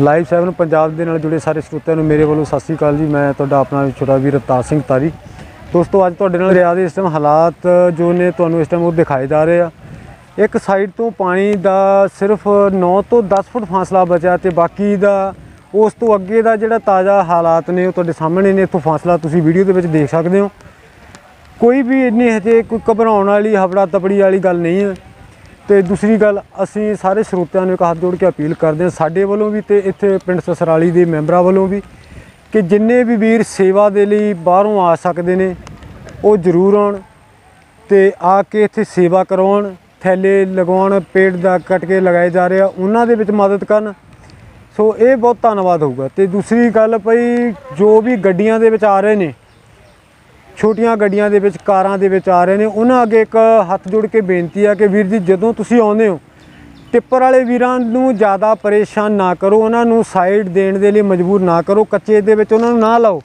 Live 7 Punjab ਦੇ ਨਾਲ ਜੁੜੇ ਸਾਰੇ ਸਰੋਤਿਆਂ ਨੂੰ ਮੇਰੇ ਵੱਲੋਂ ਸਤਿ ਸ੍ਰੀ ਅਕਾਲ ਜੀ। ਮੈਂ ਤੁਹਾਡਾ ਆਪਣਾ ਛੋਟਾ ਵੀਰ ਅਵਤਾਰ ਸਿੰਘ ਤਾਰੀ। ਦੋਸਤੋ, ਅੱਜ ਤੁਹਾਡੇ ਨਾਲ ਰਿਆ ਦੇ ਇਸ ਟਾਈਮ ਹਾਲਾਤ ਜੋ ਨੇ ਤੁਹਾਨੂੰ ਇਸ ਟਾਈਮ ਉਹ ਦਿਖਾਏ ਜਾ ਰਹੇ ਆ। ਇੱਕ ਸਾਈਡ ਤੋਂ ਪਾਣੀ ਦਾ ਸਿਰਫ 9 ਤੋਂ 10 ਫੁੱਟ ਫਾਸਲਾ ਬਚਿਆ ਤੇ ਬਾਕੀ ਦਾ ਉਸ ਤੋਂ ਅੱਗੇ ਦਾ ਜਿਹੜਾ ਤਾਜ਼ਾ ਹਾਲਾਤ ਨੇ ਉਹ ਤੁਹਾਡੇ ਸਾਹਮਣੇ ਨੇ। ਇੱਥੋਂ ਫਾਸਲਾ ਤੁਸੀਂ ਵੀਡੀਓ ਦੇ ਵਿੱਚ ਦੇਖ ਸਕਦੇ ਹੋ। ਕੋਈ ਵੀ ਇੰਨੀ ਹਜੇ ਕੋਈ ਘਬਰਾਉਣ ਵਾਲੀ ਹਫੜਾ ਤਪੜੀ ਵਾਲੀ ਗੱਲ ਨਹੀਂ ਹੈ। ਤੇ ਦੂਸਰੀ ਗੱਲ, ਅਸੀਂ ਸਾਰੇ ਸਰੋਤਿਆਂ ਨੂੰ ਇੱਕ ਹੱਥ ਜੋੜ ਕੇ ਅਪੀਲ ਕਰਦੇ ਹਾਂ, ਸਾਡੇ ਵੱਲੋਂ ਵੀ ਤੇ ਇੱਥੇ ਪਿੰਡ ਸਸਰਾਲੀ ਦੇ ਮੈਂਬਰਾਂ ਵੱਲੋਂ ਵੀ, ਕਿ ਜਿੰਨੇ ਵੀ ਵੀਰ ਸੇਵਾ ਦੇ ਲਈ ਬਾਹਰੋਂ ਆ ਸਕਦੇ ਨੇ, ਉਹ ਜ਼ਰੂਰ ਆਉਣ ਤੇ ਆ ਕੇ ਇੱਥੇ ਸੇਵਾ ਕਰਵਾਉਣ, ਥੈਲੇ ਲਗਾਉਣ ਪੇੜ ਦਾ ਕੱਟ ਕੇ ਲਗਾਏ ਜਾ ਰਹੇ ਆ, ਉਹਨਾਂ ਦੇ ਵਿੱਚ ਮਦਦ ਕਰਨ। ਸੋ ਇਹ ਬਹੁਤ ਧੰਨਵਾਦ ਹੋਊਗਾ। ਤੇ ਦੂਸਰੀ ਗੱਲ ਭਈ, ਜੋ ਵੀ ਗੱਡੀਆਂ ਦੇ ਵਿੱਚ ਆ ਰਹੇ ਨੇ ਛੋਟੀਆਂ ਗੱਡੀਆਂ ਦੇ ਵਿੱਚ, ਕਾਰਾਂ ਦੇ ਵਿੱਚ ਆ ਰਹੇ ਨੇ। ਉਹਨਾਂ ਅੱਗੇ ਇੱਕ ਹੱਥ ਜੋੜ ਕੇ ਬੇਨਤੀ ਆ ਕਿ ਵੀਰ ਜੀ, ਜਦੋਂ ਤੁਸੀਂ ਆਉਂਦੇ ਹੋ, ਟਿੱਪਰ ਵਾਲੇ ਵੀਰਾਂ ਨੂੰ ਜ਼ਿਆਦਾ ਪਰੇਸ਼ਾਨ ਨਾ ਕਰੋ। ਉਹਨਾਂ ਨੂੰ ਸਾਈਡ ਦੇਣ ਦੇ ਲਈ ਮਜਬੂਰ ਨਾ ਕਰੋ। ਕੱਚੇ ਦੇ ਵਿੱਚ ਉਹਨਾਂ ਨੂੰ ਨਾ ਲਾਓ।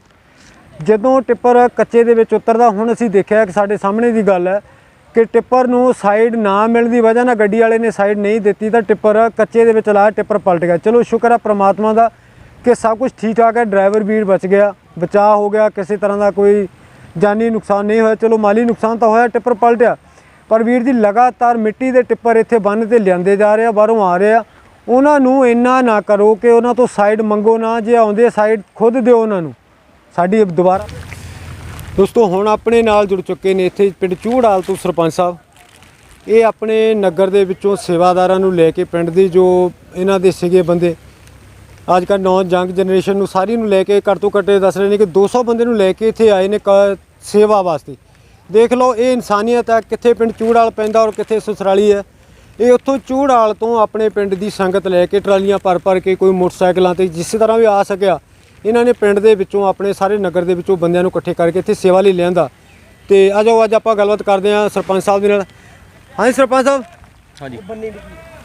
ਜਦੋਂ ਟਿੱਪਰ ਕੱਚੇ ਦੇ ਵਿੱਚ ਉਤਰਦਾ, ਹੁਣ ਅਸੀਂ ਦੇਖਿਆ ਕਿ ਸਾਡੇ ਸਾਹਮਣੇ ਦੀ ਗੱਲ ਹੈ ਕਿ ਟਿੱਪਰ ਨੂੰ ਸਾਈਡ ਨਾ ਮਿਲਣ ਦੀ ਵਜ੍ਹਾ ਨਾਲ ਗੱਡੀ ਵਾਲੇ ਨੇ ਸਾਈਡ ਨਹੀਂ ਦਿੱਤੀ, ਤਾਂ ਟਿੱਪਰ ਕੱਚੇ ਦੇ ਵਿੱਚ ਲਾ ਟਿੱਪਰ ਪਲਟ ਗਿਆ। ਚਲੋ, ਸ਼ੁਕਰ ਹੈ ਪ੍ਰਮਾਤਮਾ ਦਾ ਕਿ ਸਭ ਕੁਝ ਠੀਕ ਠਾਕ ਹੈ। ਡਰਾਈਵਰ ਵੀਰ ਬਚ ਗਿਆ, ਬਚਾਅ ਹੋ ਗਿਆ। ਕਿਸੇ ਤਰ੍ਹਾਂ ਦਾ ਕੋਈ ਜਾਨੀ ਨੁਕਸਾਨ ਨਹੀਂ ਹੋਇਆ। ਚਲੋ ਮਾਲੀ ਨੁਕਸਾਨ ਤਾਂ ਹੋਇਆ, ਟਿੱਪਰ ਪਲਟਿਆ। ਪਰ ਵੀਰ ਜੀ, ਲਗਾਤਾਰ ਮਿੱਟੀ ਦੇ ਟਿੱਪਰ ਇੱਥੇ ਬੰਨ ਤੇ ਲਿਆਂਦੇ ਜਾ ਰਹੇ ਆ, ਬਾਹਰੋਂ ਆ ਰਹੇ ਆ। ਉਹਨਾਂ ਨੂੰ ਇੰਨਾ ਨਾ ਕਰੋ ਕਿ ਉਹਨਾਂ ਤੋਂ ਸਾਈਡ ਮੰਗੋ ਨਾ, ਜੇ ਆਉਂਦੇ ਸਾਈਡ ਖੁਦ ਦਿਓ ਉਹਨਾਂ ਨੂੰ। ਸਾਡੀ ਦੁਬਾਰਾ ਦੋਸਤੋ, ਹੁਣ ਆਪਣੇ ਨਾਲ ਜੁੜ ਚੁੱਕੇ ਨੇ ਇੱਥੇ ਪਿੰਡ ਚੂੜਾਲ ਤੋਂ ਸਰਪੰਚ ਸਾਹਿਬ। ਇਹ ਆਪਣੇ ਨਗਰ ਦੇ ਵਿੱਚੋਂ ਸੇਵਾਦਾਰਾਂ ਨੂੰ ਲੈ ਕੇ ਪਿੰਡ ਦੇ ਜੋ ਇਹਨਾਂ ਦੇ ਸੀਗੇ ਬੰਦੇ ਅੱਜ ਕੱਲ੍ਹ ਨੌ ਜੰਗ ਜਨਰੇਸ਼ਨ ਨੂੰ ਸਾਰੀ ਨੂੰ ਲੈ ਕੇ ਘੱਟ ਤੋਂ ਘੱਟ ਇਹ ਦੱਸ ਰਹੇ ਨੇ ਕਿ 200 ਬੰਦੇ ਨੂੰ ਲੈ ਕੇ ਇੱਥੇ ਆਏ ਨੇ ਕ- ਸੇਵਾ ਵਾਸਤੇ। ਦੇਖ ਲਓ ਇਹ ਇਨਸਾਨੀਅਤ ਹੈ ਕਿੱਥੇ ਪਿੰਡ ਚੂੜਾਲ ਪੈਂਦਾ ਔਰ ਕਿੱਥੇ ਸਸਰਾਲੀ ਹੈ। ਇਹ ਉੱਥੋਂ ਚੂੜਾਲ ਤੋਂ ਆਪਣੇ ਪਿੰਡ ਦੀ ਸੰਗਤ ਲੈ ਕੇ ਟਰਾਲੀਆਂ ਭਰ ਭਰ ਕੇ ਕੋਈ ਮੋਟਰਸਾਈਕਲਾਂ ਤੇ ਜਿਸ ਤਰ੍ਹਾਂ ਵੀ ਆ ਸਕਿਆ ਇਹਨਾਂ ਨੇ ਪਿੰਡ ਦੇ ਵਿੱਚੋਂ ਆਪਣੇ ਸਾਰੇ ਨਗਰ ਦੇ ਵਿੱਚੋਂ ਬੰਦਿਆਂ ਨੂੰ ਇਕੱਠੇ ਕਰਕੇ ਇੱਥੇ ਸੇਵਾ ਲਈ ਲਿਆਂਦਾ। ਤੇ ਆਜੋ ਅੱਜ ਆਪਾਂ ਗੱਲਬਾਤ ਕਰਦੇ ਹਾਂ ਸਰਪੰਚ ਸਾਹਿਬ ਦੇ ਨਾਲ। ਹਾਂਜੀ ਸਰਪੰਚ ਸਾਹਿਬ। ਹਾਂਜੀ।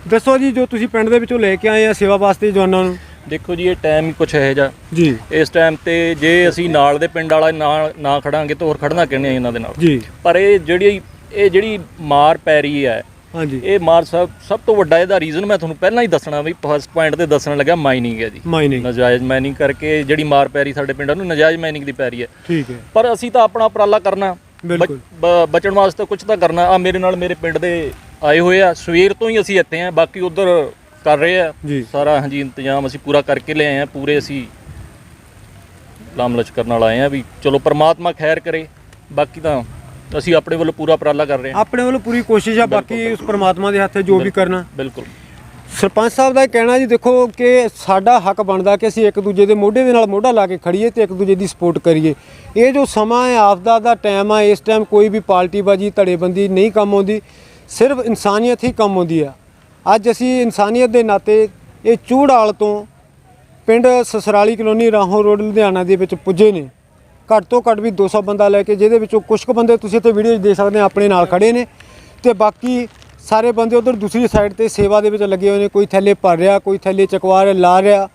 ਦੱਸੋ ਜੀ ਜੋ ਤੁਸੀਂ ਪਿੰਡ ਦੇ ਵਿੱਚੋਂ ਲੈ ਕੇ ਆਏ ਆ ਸੇਵਾ ਵਾਸਤੇ ਜਵਾਨਾਂ ਨੂੰ। ਦੇਖੋ ਜੀ ਇਹ ਟਾਈਮ ਹੀ ਕੁਛ ਇਹੋ ਜਿਹਾ। ਜੀ। ਇਸ ਟਾਈਮ ਤੇ ਜੇ ਅਸੀਂ ਨਾਲ ਦੇ ਪਿੰਡ ਵਾਲਾ ਨਾ ਨਾ ਖੜਾਂਗੇ ਤਾਂ ਹੋਰ ਖੜਨਾ ਕਿਹਨੇ ਇਹਨਾਂ ਦੇ ਨਾਲ? ਜੀ। ਪਰ ਇਹ ਜਿਹੜੀ ਇਹ ਜਿਹੜੀ ਮਾਰ ਪੈ ਰਹੀ ਹੈ ਹਾਂਜੀ। ਇਹ ਮਾਰ ਸਭ ਸਭ ਤੋਂ ਵੱਡਾ ਇਹਦਾ ਰੀਜ਼ਨ ਮੈਂ ਤੁਹਾਨੂੰ ਪਹਿਲਾਂ ਹੀ ਦੱਸਣਾ ਵੀ ਫਸਟ ਪੁਆਇੰਟ ਤੇ ਦੱਸਣ ਲੱਗਾ ਮਾਈਨਿੰਗ ਹੈ ਜੀ। ਮਾਈਨਿੰਗ ਨਜਾਇਜ਼ ਮਾਈਨਿੰਗ ਕਰਕੇ ਜਿਹੜੀ ਮਾਰ ਪੈ ਰਹੀ ਸਾਡੇ ਪਿੰਡਾਂ ਨੂੰ ਨਜਾਇਜ਼ ਮਾਈਨਿੰਗ ਦੀ ਪੈ ਰਹੀ ਹੈ। ਠੀਕ ਹੈ। ਪਰ ਅਸੀਂ ਤਾਂ ਆਪਣਾ ਉਪਰਾਲਾ ਕਰਨਾ। ਬਿਲਕੁਲ। ਬਚਣ ਵਾਸਤੇ ਕੁਝ ਤਾਂ ਕਰਨਾ। ਆ ਮੇਰੇ ਨਾਲ ਮੇਰੇ ਪਿੰਡ ਦੇ ਆਏ ਹੋਏ ਆ। ਸਵੇਰ ਤੋਂ ਹੀ ਅਸੀਂ ਇੱਥੇ ਆ। ਬਾਕੀ ਉਧਰ ਕਰ ਰਹੇ ਆ। ਜੀ। ਸਾਰਾ ਹਾਂਜੀ ਇੰਤਜ਼ਾਮ ਅਸੀਂ ਪੂਰਾ ਕਰਕੇ ਲਿਆਏ ਆ। ਪੂਰੇ ਅਸੀਂ ਲਾਮ ਲਸ਼ਕਰ ਨਾਲ ਆਏ ਆ ਵੀ ਚਲੋ ਪ੍ਰਮਾਤਮਾ ਖੈਰ ਕਰੇ। ਬਾਕੀ ਤਾਂ ਅਸੀਂ ਆਪਣੇ ਵੱਲੋਂ ਪੂਰਾ ਉਪਰਾਲਾ ਕਰ ਰਹੇ ਹਾਂ ਆਪਣੇ ਵੱਲੋਂ ਪੂਰੀ ਕੋਸ਼ਿਸ਼ ਆ ਬਾਕੀ ਉਸ ਪਰਮਾਤਮਾ ਦੇ ਹੱਥ ਜੋ ਵੀ ਕਰਨਾ। ਬਿਲਕੁਲ। ਸਰਪੰਚ ਸਾਹਿਬ ਦਾ ਇਹ ਕਹਿਣਾ ਜੀ ਦੇਖੋ ਕਿ ਸਾਡਾ ਹੱਕ ਬਣਦਾ ਕਿ ਅਸੀਂ ਇੱਕ ਦੂਜੇ ਦੇ ਮੋਢੇ ਦੇ ਨਾਲ ਮੋਢਾ ਲਾ ਕੇ ਖੜੀਏ ਤੇ ਇੱਕ ਦੂਜੇ ਦੀ ਸਪੋਰਟ ਕਰੀਏ। ਇਹ ਜੋ ਸਮਾਂ ਹੈ ਆਪਦਾ ਦਾ ਟਾਈਮ ਆ ਇਸ ਟਾਈਮ ਕੋਈ ਵੀ ਪਾਰਟੀਬਾਜੀ ਧੜੇਬੰਦੀ ਨਹੀਂ ਕੰਮ ਆਉਂਦੀ। ਸਿਰਫ ਇਨਸਾਨੀਅਤ ਹੀ ਕੰਮ ਆਉਂਦੀ ਆ। ਅੱਜ ਅਸੀਂ ਇਨਸਾਨੀਅਤ ਦੇ ਨਾਤੇ ਇਹ ਚੂੜਾਲ ਤੋਂ ਪਿੰਡ ਸਸਰਾਲੀ ਕਲੋਨੀ ਰਾਹੋਂ ਰੋਡ ਲੁਧਿਆਣਾ ਦੇ ਵਿੱਚ ਪੁੱਜੇ ਨੇ। ਘੱਟ ਤੋਂ ਘੱਟ ਵੀ 200 ਬੰਦਾ ਲੈ ਕੇ ਜਿਹਦੇ ਵਿੱਚੋਂ ਕੁਝ ਕੁ ਬੰਦੇ ਤੁਸੀਂ ਇੱਥੇ ਵੀਡੀਓ ਦੇਖ ਸਕਦੇ ਆ, ਆਪਣੇ ਨਾਲ ਖੜੇ ਨੇ। ਤੇ ਬਾਕੀ ਸਾਰੇ ਬੰਦੇ ਉਧਰ ਦੂਸਰੀ ਸਾਈਡ ਤੇ ਸੇਵਾ ਦੇ ਵਿੱਚ ਲੱਗੇ ਹੋਏ ਨੇ, ਕੋਈ ਥੱਲੇ ਭਰ ਰਿਹਾ, ਕੋਈ ਥੱਲੇ ਚਕਵਾ ਰਿਹਾ, ਲਾ ਰਿਹਾ,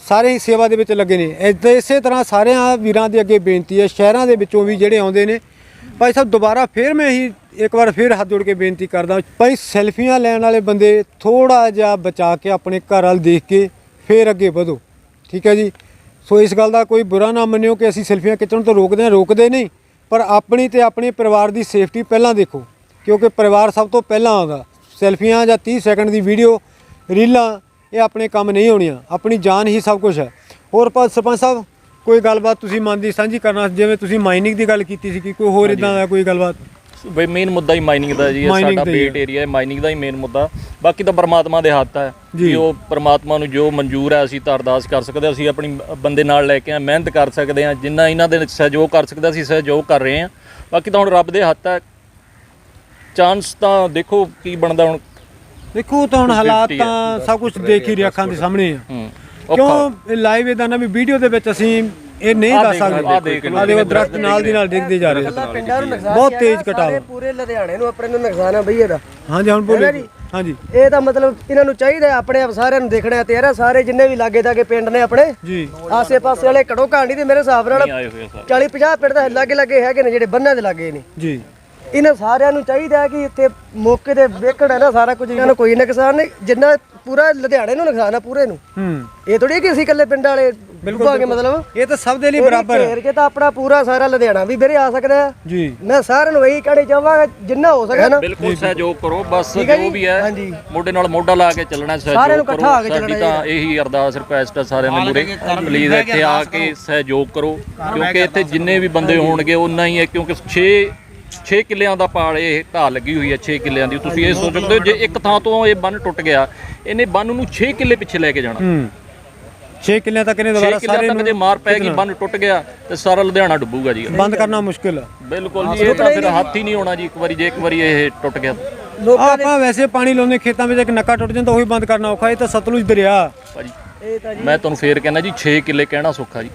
ਸਾਰੇ ਹੀ ਸੇਵਾ ਦੇ ਵਿੱਚ ਲੱਗੇ ਨੇ। ਇਸੇ ਤਰ੍ਹਾਂ ਸਾਰਿਆਂ ਵੀਰਾਂ ਦੇ ਅੱਗੇ ਬੇਨਤੀ ਹੈ, ਸ਼ਹਿਰਾਂ ਦੇ ਵਿੱਚੋਂ ਵੀ ਜਿਹੜੇ ਆਉਂਦੇ ਨੇ ਭਾਈ ਸਾਹਿਬ, ਦੁਬਾਰਾ ਫੇਰ ਮੈਂ ਹੀ ਇੱਕ ਵਾਰ ਫੇਰ ਹੱਥ ਜੋੜ ਕੇ ਬੇਨਤੀ ਕਰਦਾ ਭਾਈ ਸੈਲਫੀਆਂ ਲੈਣ ਵਾਲੇ ਬੰਦੇ ਥੋੜਾ ਜਿਹਾ ਬਚਾ ਕੇ ਆਪਣੇ ਘਰ ਵੱਲ ਦੇਖ ਕੇ ਫੇਰ ਅੱਗੇ ਵਧੋ, ਠੀਕ ਹੈ ਜੀ? ਸੋ ਇਸ ਗੱਲ ਦਾ ਕੋਈ ਬੁਰਾ ਨਾ ਮੰਨਿਓ ਕਿ ਅਸੀਂ ਸੈਲਫੀਆਂ ਖਿੱਚਣ ਤੋਂ ਰੋਕਦੇ ਹਾਂ, ਰੋਕਦੇ ਨਹੀਂ, ਪਰ ਆਪਣੀ ਤੇ ਆਪਣੇ ਪਰਿਵਾਰ ਦੀ ਸੇਫਟੀ ਪਹਿਲਾਂ ਦੇਖੋ, ਕਿਉਂਕਿ ਪਰਿਵਾਰ ਸਭ ਤੋਂ ਪਹਿਲਾਂ ਆਉਂਦਾ। ਸੈਲਫੀਆਂ ਜਾਂ 30 ਸੈਕਿੰਡ ਦੀ ਵੀਡੀਓ, ਰੀਲਾਂ, ਇਹ ਆਪਣੇ ਕੰਮ ਨਹੀਂ ਹੋਣੀਆਂ ਆਪਣੀ ਜਾਨ ਹੀ ਸਭ ਕੁਝ ਹੈ। ਹੋਰ ਪਰ ਸਰਪੰਚ ਸਾਹਿਬ ਕੋਈ ਗੱਲਬਾਤ ਤੁਸੀਂ ਮਨ ਦੀ ਸਾਂਝੀ ਕਰਨਾ ਜਿਵੇਂ ਤੁਸੀਂ ਮਾਈਨਿੰਗ ਦੀ ਗੱਲ ਕੀਤੀ ਸੀ ਕਿ ਕੋਈ ਹੋਰ ਇਦਾਂ ਦਾ ਕੋਈ ਗੱਲਬਾਤ? ਬਈ ਮੇਨ ਮੁੱਦਾ ਹੀ ਮਾਈਨਿੰਗ ਦਾ ਜੀ ਇਹ Mining ਸਾਡਾ ਦਾ ਹੀ ਬੇਟ ਏਰੀਆ ਹੈ ਮਾਈਨਿੰਗ ਦਾ ਹੀ ਮੇਨ ਮੁੱਦਾ। ਬਾਕੀ ਤਾਂ ਪਰਮਾਤਮਾ ਦੇ ਹੱਥ ਹੈ ਜੀ। ਕਿ ਉਹ ਪਰਮਾਤਮਾ ਨੂੰ ਜੋ ਮਨਜ਼ੂਰ ਹੈ ਅਸੀਂ ਤਾਂ ਅਰਦਾਸ ਕਰ ਸਕਦੇ ਹਾਂ ਅਸੀਂ ਆਪਣੀ ਬੰਦੇ ਨਾਲ ਲੈ ਕੇ ਆ ਮਿਹਨਤ ਕਰ ਸਕਦੇ ਹਾਂ ਜਿੰਨਾ ਇਹਨਾਂ ਦੇ ਸਹਿਯੋਗ ਕਰ ਸਕਦਾ ਅਸੀਂ ਸਹਿਯੋਗ ਕਰ ਰਹੇ ਹਾਂ। ਬਾਕੀ ਤਾਂ ਹੁਣ ਰੱਬ ਦੇ ਹੱਥ ਹੈ। ਚਾਂਸ ਤਾਂ ਦੇਖੋ ਕੀ ਬਣਦਾ ਹੁਣ। ਦੇਖੋ ਤਾਂ ਹੁਣ ਹਾਲਾਤ 50 ਹੈ। ਤਾਂ ਸਭ ਕੁਝ ਦੇਖ ਹੀ ਰਿਹਾ ਅੱਖਾਂ ਦੇ ਸਾਹਮਣੇ ਆ। ਹੂੰ। ਕਿਉਂ? ਲਾਈਵ ਇਦਾਂ ਨਾ ਵੀ ਵੀਡੀਓ ਦੇ ਵਿੱਚ ਅਸੀਂ ਇਹ ਨਹੀਂ ਦੱਸ ਸਕਦੇ। ਆਹ ਦੇਖ ਦਰਖਤ ਨਾਲ ਦੀ ਨਾਲ ਡਿੱਗਦੇ ਜਾ ਰਹੇ ਬਹੁਤ ਆ ਤੇਜ਼ ਕਟਾਵ। ਪੂਰੇ ਲੁਧਿਆਣੇ ਨੂੰ ਆਪਣੇ ਨੂੰ ਨੁਕਸਾਨ ਆ ਬਈ ਇਹਦਾ। ਹਾਂਜੀ ਹੁਣ ਹੈ ਬੋਲੋ? ਹਾਂਜੀ। ਇਹ ਤਾਂ ਮਤਲਬ ਇਹਨਾਂ ਨੂੰ ਚਾਹੀਦਾ ਆਪਣੇ ਆਪ ਸਾਰਿਆਂ ਨੂੰ ਦੇਖਣਾ ਤੇ ਯਾਰ ਸਾਰੇ ਜਿੰਨੇ ਵੀ ਲਾਗੇ ਤਾਗੇ ਪਿੰਡ ਨੇ ਆਪਣੇ ਜੀ। ਆਸੇ ਪਾਸੇ ਵਾਲੇ ਘੜੋ ਕਹਾਣੀ ਦੇ ਮੇਰੇ ਹਿਸਾਬ ਨਾਲ ਨਹੀਂ ਆਏ ਹੋਏ ਆ ਸਾਰੇ। 40 50 ਪਿੰਡ ਦਾ ਲਾਗੇ ਲਾਗੇ ਹੈਗੇ ਨੇ ਜਿਹੜੇ ਬੰਨਾਂ ਦੇ ਲਾਗੇ ਨੇ। ਜੀ। ਇਹਨਾਂ ਸਾਰਿਆਂ ਨੂੰ ਚਾਹੀਦਾ ਹੈ ਕਿ ਇੱਥੇ ਮੌਕੇ ਤੇ ਵੇਖਣ ਹੈ ਨਾ ਸਾਰਾ ਕੁਝ ਇਹਨਾਂ ਨੂੰ ਕੋਈ ਨੁਕਸਾਨ ਨਹੀਂ ਜਿੰਨਾ ਪੂਰਾ ਲੁਧਿਆਣੇ ਨੂੰ ਨੁਕਸਾਨ ਆ ਪੂਰੇ ਨੂੰ। ਹੂੰ। ਇਹ ਥੋੜੀ ਕਿ ਅਸੀਂ ਇਕੱਲੇ ਪਿੰਡ ਵਾਲੇ ਡੁੱਬਾਂਗੇ ਮਤਲਬ? ਇਹ ਤਾਂ ਸਭ ਦੇ ਲਈ ਬਰਾਬਰ ਹੈ। ਕੇ ਤਾਂ ਆਪਣਾ ਪੂਰਾ ਸਾਰਾ ਲੁਧਿਆਣਾ ਵੀ ਵੀਰੇ ਆ ਸਕਦਾ ਹੈ। ਜੀ। ਮੈਂ ਸਾਰਿਆਂ ਨੂੰ ਇਹੀ ਕਹਿਣਾ ਚਾਹਾਂਗਾ ਜਿੰਨਾ ਹੋ ਸਕੇ ਨਾ। ਬਿਲਕੁਲ ਸਹਿਯੋਗ ਕਰੋ ਬਸ ਠੀਕ ਹੈ ਜੋ ਜੀ? ਵੀ ਹੈ ਹਾਂਜੀ। ਮੋਢੇ ਨਾਲ ਮੋਢਾ ਲਾ ਕੇ ਚੱਲਣਾ ਸਾਰਿਆਂ ਸਹਿਯੋਗ ਨੂੰ ਇਕੱਠਾ ਹੋ ਕੇ ਸਾਡੀ ਚੱਲਣਾ ਤਾਂ ਇਹੀ ਅਰਦਾਸ ਰਿਕੁਐਸਟ ਹੈ ਸਾਰਿਆਂ ਦੇ ਮੂਰੇ ਪਲੀਜ਼ ਇੱਥੇ ਆ ਕੇ ਸਹਿਯੋਗ ਕਰੋ ਕਿਉਂਕਿ ਇੱਥੇ ਜਿੰਨੇ ਵੀ ਬੰਦੇ ਹੋਣਗੇ ਉਨਾ ਹੀ ਹੈ ਕਿਉਂਕਿ 6 6 ਕਿੱਲਿਆਂ ਦਾ ਪਾੜ ਇਹ ਢਾਹ ਲੱਗੀ ਹੋਈ ਹੈ 6 ਕਿੱਲਿਆਂ ਦੀ। ਤੁਸੀਂ ਇਹ ਸੋਚ ਸਕਦੇ ਹੋ ਜੇ ਇੱਕ ਥਾਂ ਤੋਂ ਇਹ ਬੰਨ ਟੁੱਟ ਗਿਆ ਇਹਨੇ ਬੰਨ ਨੂੰ 6 ਕਿੱਲੇ ਪਿੱਛੇ ਲੈ ਕੇ ਜਾਣਾ। ਹੂੰ। 6 ਕਿੱਲਿਆਂ ਤੱਕ ਇਹਨੇ 6 ਦੁਬਾਰਾ ਸਾਰੇ ਤੱਕ ਜੇ ਮਾਰ ਪੈਗੀ ਬੰਨ ਟੁੱਟ ਗਿਆ ਤੇ ਸਾਰਾ ਲੁਧਿਆਣਾ ਡੁੱਬੂਗਾ ਜੀ। ਬੰਦ ਕਰਨਾ ਮੁਸ਼ਕਿਲ। ਹੈ ਬਿਲਕੁਲ ਜੀ ਇਹ ਤਾਂ ਫਿਰ ਹੱਥ ਹੀ ਨਹੀਂ ਹੋਣਾ ਜੀ ਇੱਕ ਵਾਰੀ ਜੇ ਇੱਕ ਵਾਰੀ ਇਹ ਟੁੱਟ ਗਿਆ। ਆਪਾਂ ਵੈਸੇ ਪਾਣੀ ਲਾਉਂਦੇ ਖੇਤਾਂ ਵਿੱਚ ਇੱਕ ਨੱਕਾ ਟੁੱਟ ਜਾਂਦਾ ਉਹੀ ਬੰਦ ਕਰਨਾ ਔਖਾ ਇਹ ਤਾਂ ਸਤਲੁਜ ਦਰਿਆ। ਭਾਜੀ ਇਹ ਤਾਂ ਜੀ। ਮੈਂ ਤੁਹਾਨੂੰ ਫੇਰ ਕਹਿੰਦਾ ਜੀ 6 ਕਿੱਲੇ ਕਹਿਣਾ ਸੌਖਾ ਜੀ।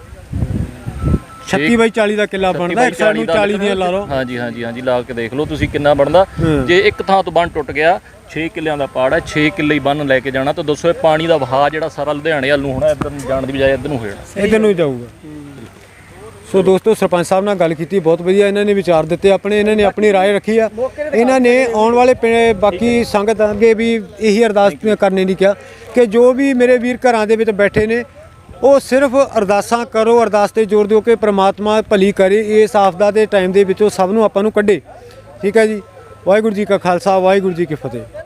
36 ਬਾਈ 40 ਦਾ ਕਿੱਲਾ ਬਣਦਾ ਇੱਕ ਸਾਈਡ ਨੂੰ 40 ਦੀਆਂ ਲਾ ਲਓ ਹਾਂਜੀ ਹਾਂਜੀ ਹਾਂਜੀ ਲਾ ਕੇ ਦੇਖ ਲਓ ਤੁਸੀਂ ਕਿੰਨਾ ਬਣਦਾ ਜੇ ਇੱਕ ਥਾਂ ਤੋਂ ਬੰਨ ਟੁੱਟ ਗਿਆ 6 ਕਿੱਲਿਆਂ ਦਾ ਪਾੜ ਹੈ 6 ਕਿੱਲੇ ਹੀ ਬੰਨ ਲੈ ਕੇ ਜਾਣਾ ਤਾਂ ਦੱਸੋ ਇਹ ਪਾਣੀ ਦਾ ਵਹਾਅ ਜਿਹੜਾ ਸਾਰਾ ਲੁਧਿਆਣੇ ਵੱਲ ਨੂੰ ਹੋਣਾ ਇੱਧਰ ਨੂੰ ਜਾਣ ਦੀ ਬਜਾਏ ਇੱਧਰ ਨੂੰ ਹੋ ਜਾਣਾ ਇਧਰ ਨੂੰ ਹੀ ਜਾਊਗਾ ਸੋ ਦੋਸਤੋ ਸਰਪੰਚ ਸਾਹਿਬ ਨਾਲ ਗੱਲ ਕੀਤੀ ਬਹੁਤ ਵਧੀਆ ਇਹਨਾਂ ਨੇ ਵਿਚਾਰ ਦਿੱਤੇ ਆਪਣੇ ਇਹਨਾਂ ਨੇ ਆਪਣੀ رائے ਰੱਖੀ ਆ ਇਹਨਾਂ ਨੇ ਆਉਣ ਵਾਲੇ ਪਿੰ- ਬਾਕੀ ਸੰਗਤ ਅੱਗੇ ਵੀ ਇਹੀ ਅਰਦਾਸ ਕਰਨੇ ਦੀ ਕਿਹਾ ਕਿ ਜੋ ਵੀ ਮੇਰੇ ਵੀਰ ਘਰਾਂ ਦੇ ਵਿੱਚ ਬੈਠੇ ਨੇ ਉਹ ਸਿਰਫ ਅਰਦਾਸਾਂ ਕਰੋ, ਅਰਦਾਸ ਤੇ ਜ਼ੋਰ ਦਿਓ ਕਿ ਪ੍ਰਮਾਤਮਾ ਭਲੀ ਕਰੇ, ਇਸ ਆਫਦਾ ਦੇ ਟਾਈਮ ਦੇ ਵਿੱਚੋਂ ਸਭ ਨੂੰ ਆਪਾਂ ਨੂੰ ਕੱਢੇ। ਠੀਕ ਹੈ ਜੀ? ਵਾਹਿਗੁਰੂ ਜੀ ਕਾ ਖਾਲਸਾ, ਵਾਹਿਗੁਰੂ ਜੀ ਕੀ ਫਤਿਹ।